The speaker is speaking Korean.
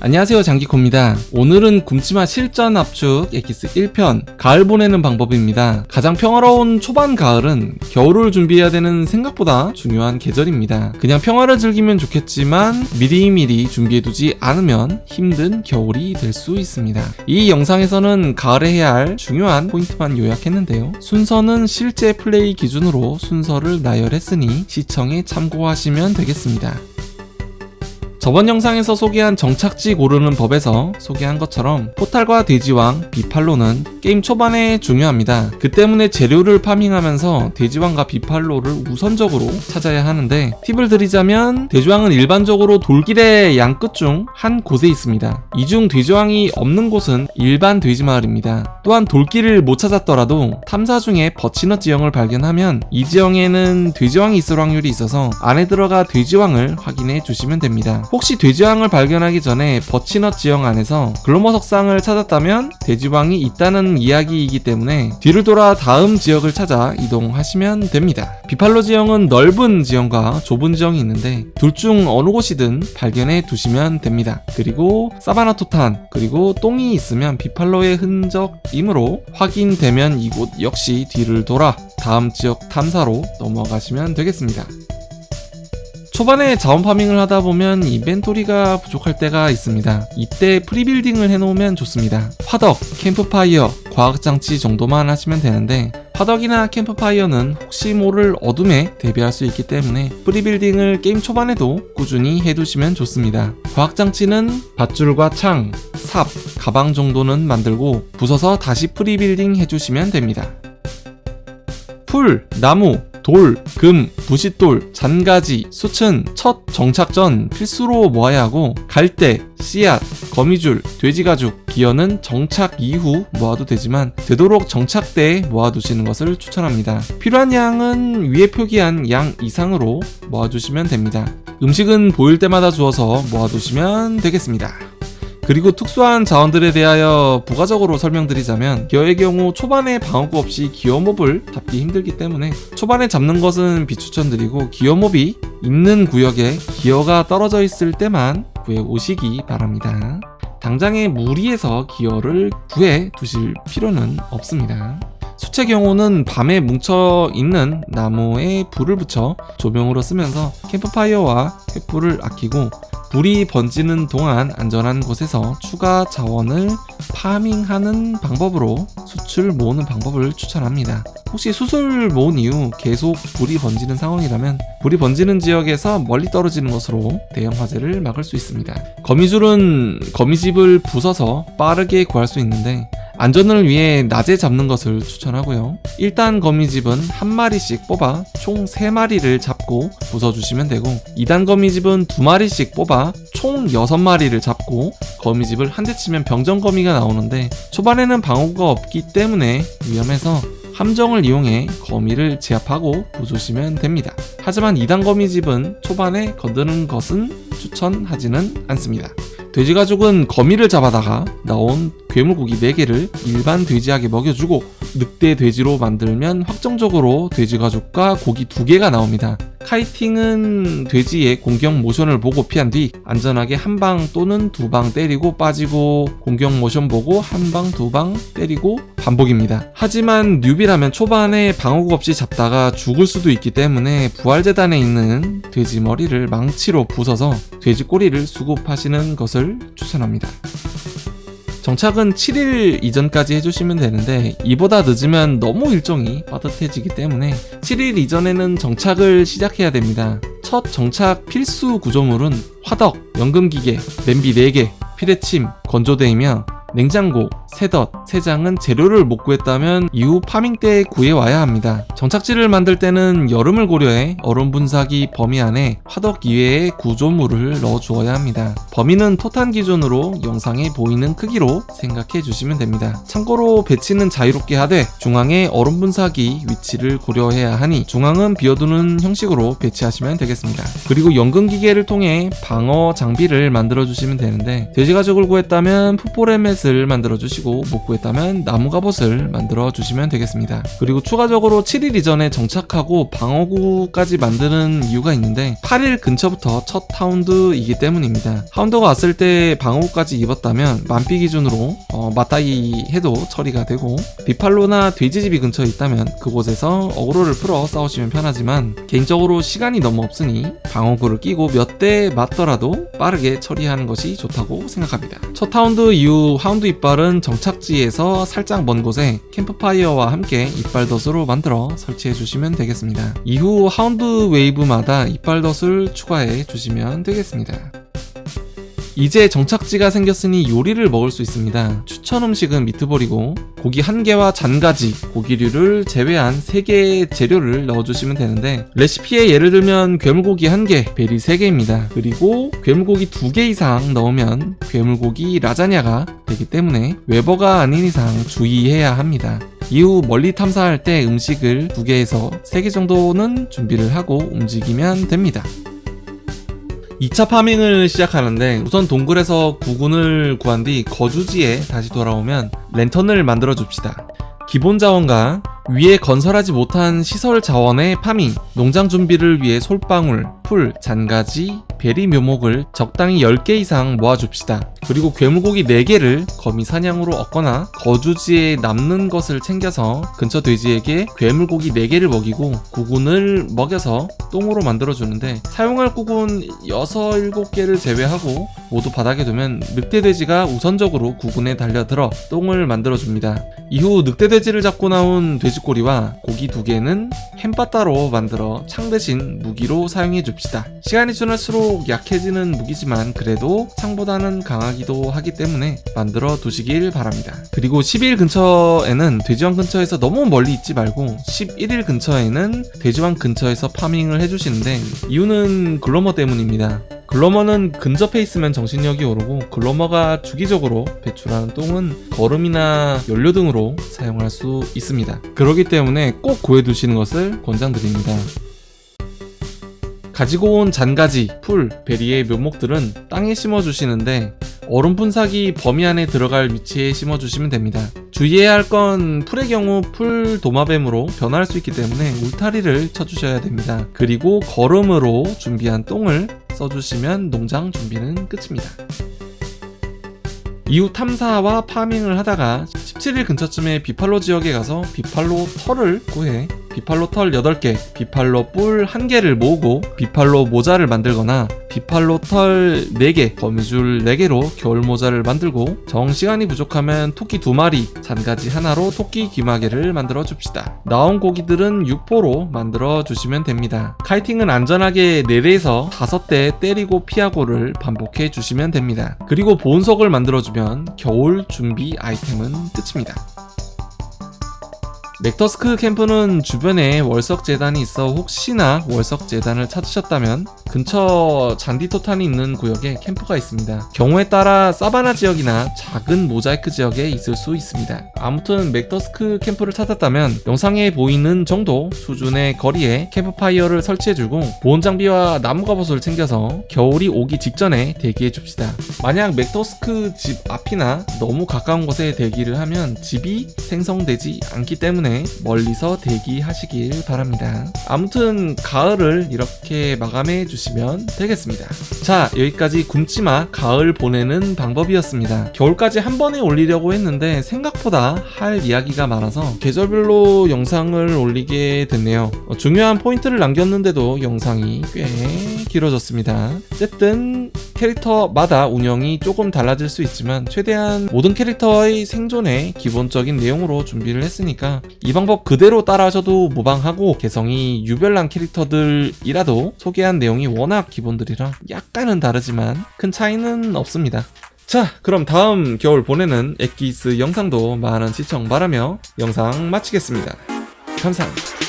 안녕하세요 장기코입니다. 오늘은 굶치마 실전 압축 엑기스 1편 가을 보내는 방법입니다. 가장 평화로운 초반 가을은 겨울을 준비해야 되는 생각보다 중요한 계절입니다. 그냥 평화를 즐기면 좋겠지만 미리미리 준비해두지 않으면 힘든 겨울이 될 수 있습니다. 이 영상에서는 가을에 해야 할 중요한 포인트만 요약했는데요. 순서는 실제 플레이 기준으로 순서를 나열했으니 시청에 참고하시면 되겠습니다. 저번 영상에서 소개한 정착지 고르는 법에서 소개한 것처럼 포탈과 돼지왕, 비팔로는 게임 초반에 중요합니다. 그 때문에 재료를 파밍하면서 돼지왕과 비팔로를 우선적으로 찾아야 하는데 팁을 드리자면 돼지왕은 일반적으로 돌길의 양 끝 중 한 곳에 있습니다. 이 중 돼지왕이 없는 곳은 일반 돼지마을입니다. 또한 돌길을 못 찾았더라도 탐사 중에 버치넛 지형을 발견하면 이 지형에는 돼지왕이 있을 확률이 있어서 안에 들어가 돼지왕을 확인해 주시면 됩니다. 혹시 돼지왕을 발견하기 전에 버치넛 지형 안에서 글로머 석상을 찾았다면 돼지왕이 있다는 이야기이기 때문에 뒤를 돌아 다음 지역을 찾아 이동하시면 됩니다. 비팔로 지형은 넓은 지형과 좁은 지형이 있는데 둘 중 어느 곳이든 발견해 두시면 됩니다. 그리고 사바나 토탄 그리고 똥이 있으면 비팔로의 흔적이므로 확인되면 이곳 역시 뒤를 돌아 다음 지역 탐사로 넘어가시면 되겠습니다. 초반에 자원 파밍을 하다 보면 인벤토리가 부족할 때가 있습니다. 이때 프리빌딩을 해놓으면 좋습니다. 화덕, 캠프파이어, 과학장치 정도만 하시면 되는데 화덕이나 캠프파이어는 혹시 모를 어둠에 대비할 수 있기 때문에 프리빌딩을 게임 초반에도 꾸준히 해두시면 좋습니다. 과학장치는 밧줄과 창, 삽, 가방 정도는 만들고 부숴서 다시 프리빌딩 해주시면 됩니다. 풀, 나무, 돌, 금, 부싯돌, 잔가지, 수층, 첫 정착 전 필수로 모아야 하고 갈대, 씨앗, 거미줄, 돼지가죽, 기어는 정착 이후 모아도 되지만 되도록 정착 때에 모아두시는 것을 추천합니다. 필요한 양은 위에 표기한 양 이상으로 모아주시면 됩니다. 음식은 보일 때마다 주어서 모아두시면 되겠습니다. 그리고 특수한 자원들에 대하여 부가적으로 설명드리자면 기어의 경우 초반에 방어구 없이 기어몹을 잡기 힘들기 때문에 초반에 잡는 것은 비추천드리고 기어몹이 있는 구역에 기어가 떨어져 있을 때만 구해 오시기 바랍니다. 당장에 무리해서 기어를 구해 두실 필요는 없습니다. 수채 경우는 밤에 뭉쳐 있는 나무에 불을 붙여 조명으로 쓰면서 캠프파이어와 횃불을 아끼고 불이 번지는 동안 안전한 곳에서 추가 자원을 파밍하는 방법으로 수출 모으는 방법을 추천합니다. 혹시 수술 모은 이후 계속 불이 번지는 상황이라면 불이 번지는 지역에서 멀리 떨어지는 것으로 대형 화재를 막을 수 있습니다. 거미줄은 거미집을 부숴서 빠르게 구할 수 있는데 안전을 위해 낮에 잡는 것을 추천하고요. 1단 거미집은 한 마리씩 뽑아 총 3마리를 잡고 부숴주시면 되고 2단 거미집은 2마리씩 뽑아 총 6마리를 잡고 거미집을 한 대 치면 병정 거미가 나오는데 초반에는 방어구가 없기 때문에 위험해서 함정을 이용해 거미를 제압하고 부수시면 됩니다. 하지만 2단 거미집은 초반에 건드는 것은 추천하지는 않습니다. 돼지가죽은 거미를 잡아다가 나온 괴물고기 4개를 일반 돼지에게 먹여주고 늑대 돼지로 만들면 확정적으로 돼지 가죽과 고기 2개가 나옵니다. 카이팅은 돼지의 공격 모션을 보고 피한 뒤 안전하게 한 방 또는 두 방 때리고 빠지고 공격 모션 보고 한 방, 두 방 때리고 반복입니다. 하지만 뉴비라면 초반에 방어구 없이 잡다가 죽을 수도 있기 때문에 부활재단에 있는 돼지 머리를 망치로 부숴서 돼지 꼬리를 수급하시는 것을 추천합니다. 정착은 7일 이전까지 해주시면 되는데 이보다 늦으면 너무 일정이 빠듯해지기 때문에 7일 이전에는 정착을 시작해야 됩니다. 첫 정착 필수 구조물은 화덕, 연금기계, 냄비 4개, 피레침, 건조대이며 냉장고, 새덧, 새장은 재료를 못 구했다면 이후 파밍 때 구해와야 합니다. 정착지를 만들 때는 여름을 고려해 얼음 분사기 범위 안에 화덕 이외의 구조물을 넣어 주어야 합니다. 범위는 토탄 기준으로 영상에 보이는 크기로 생각해 주시면 됩니다. 참고로 배치는 자유롭게 하되 중앙에 얼음 분사기 위치를 고려해야 하니 중앙은 비워두는 형식으로 배치하시면 되겠습니다. 그리고 연금 기계를 통해 방어 장비를 만들어 주시면 되는데 돼지 가죽을 구했다면 풋보레멧을 만들어 주시고 구 하시고 못 구했다면 나무 갑옷을 만들어 주시면 되겠습니다. 그리고 추가적으로 7일 이전에 정착하고 방어구까지 만드는 이유가 있는데 8일 근처부터 첫 하운드이기 때문입니다. 하운드가 왔을 때 방어구까지 입었다면 만피 기준으로 어, 맞다이 해도 처리가 되고 비팔로나 돼지집이 근처에 있다면 그곳에서 어그로를 풀어 싸우시면 편하지만 개인적으로 시간이 너무 없으니 방어구를 끼고 몇 대 맞더라도 빠르게 처리하는 것이 좋다고 생각합니다. 첫 하운드 이후 하운드 이빨은 정 착지에서 살짝 먼 곳에 캠프파이어와 함께 이빨 덫으로 만들어 설치해 주시면 되겠습니다. 이후 하운드 웨이브마다 이빨 덫을 추가해 주시면 되겠습니다. 이제 정착지가 생겼으니 요리를 먹을 수 있습니다. 추천 음식은 미트볼이고 고기 한 개와 잔가지, 고기류를 제외한 3개의 재료를 넣어주시면 되는데 레시피에 예를 들면 괴물고기 1개, 베리 3개입니다. 그리고 괴물고기 2개 이상 넣으면 괴물고기 라자냐가 되기 때문에 웨버가 아닌 이상 주의해야 합니다. 이후 멀리 탐사할 때 음식을 2개에서 3개 정도는 준비를 하고 움직이면 됩니다. 2차 파밍을 시작하는데 우선 동굴에서 구군을 구한 뒤 거주지에 다시 돌아오면 랜턴을 만들어 줍시다. 기본 자원과 위에 건설하지 못한 시설 자원의 파밍, 농장 준비를 위해 솔방울, 풀, 잔가지, 베리 묘목을 적당히 10개 이상 모아줍시다. 그리고 괴물고기 4개를 거미 사냥으로 얻거나 거주지에 남는 것을 챙겨서 근처 돼지에게 괴물고기 4개를 먹이고 구군을 먹여서 똥으로 만들어주는데 사용할 구군 6, 7개를 제외하고 모두 바닥에 두면 늑대돼지가 우선적으로 구군에 달려들어 똥을 만들어줍니다. 이후 늑대돼지를 잡고 나온 돼지 꼬리와 고기 2개는 햄바따로 만들어 창 대신 무기로 사용해 줍시다. 시간이 지날수록 약해지는 무기지만 그래도 창보다는 강하기도 하기 때문에 만들어 두시길 바랍니다. 그리고 10일 근처에는 돼지왕 근처에서 너무 멀리 있지 말고 11일 근처에는 돼지왕 근처에서 파밍을 해주시는데 이유는 글로머 때문입니다. 글로머는 근접해 있으면 정신력이 오르고 글로머가 주기적으로 배출하는 똥은 거름이나 연료 등으로 사용할 수 있습니다. 그렇기 때문에 꼭 구해두시는 것을 권장드립니다. 가지고 온 잔가지, 풀, 베리의 묘목들은 땅에 심어주시는데 얼음 분사기 범위 안에 들어갈 위치에 심어주시면 됩니다. 주의해야 할 건 풀의 경우 풀 도마뱀으로 변화할 수 있기 때문에 울타리를 쳐주셔야 됩니다. 그리고 거름으로 준비한 똥을 써주시면 농장 준비는 끝입니다. 이후 탐사와 파밍을 하다가 17일 근처쯤에 비팔로 지역에 가서 비팔로 털을 구해 비팔로 털 8개, 비팔로 뿔 1개를 모으고 비팔로 모자를 만들거나 비팔로 털 4개, 거미줄 4개로 겨울 모자를 만들고 정 시간이 부족하면 토끼 2마리, 잔가지 하나로 토끼 귀마개를 만들어 줍시다. 나온 고기들은 육포로 만들어 주시면 됩니다. 카이팅은 안전하게 4대에서 5대 때리고 피하고를 반복해 주시면 됩니다. 그리고 보온석을 만들어 주면 겨울 준비 아이템은 끝입니다. 맥터스크 캠프는 주변에 월석 재단이 있어 혹시나 월석 재단을 찾으셨다면 근처 잔디 토탄이 있는 구역에 캠프가 있습니다. 경우에 따라 사바나 지역이나 작은 모자이크 지역에 있을 수 있습니다. 아무튼 맥터스크 캠프를 찾았다면 영상에 보이는 정도 수준의 거리에 캠프파이어를 설치해주고 보온 장비와 나무 갑옷을 챙겨서 겨울이 오기 직전에 대기해 줍시다. 만약 맥터스크 집 앞이나 너무 가까운 곳에 대기를 하면 집이 생성되지 않기 때문에 멀리서 대기하시길 바랍니다. 아무튼 가을을 이렇게 마감해 주시 면 되겠습니다. 자, 여기까지 굶지마 가을 보내는 방법이었습니다. 겨울까지 한 번에 올리려고 했는데 생각보다 할 이야기가 많아서 계절별로 영상을 올리게 됐네요. 어, 중요한 포인트를 남겼는데도 영상이 꽤 길어졌습니다. 어쨌든 캐릭터마다 운영이 조금 달라질 수 있지만 최대한 모든 캐릭터의 생존에 기본적인 내용으로 준비를 했으니까 이 방법 그대로 따라 하셔도 무방하고 개성이 유별난 캐릭터들이라도 소개한 내용이 워낙 기본들이라 약간은 다르지만 큰 차이는 없습니다. 자, 그럼 다음 겨울 보내는 엑기스 영상도 많은 시청 바라며 영상 마치겠습니다. 감사합니다.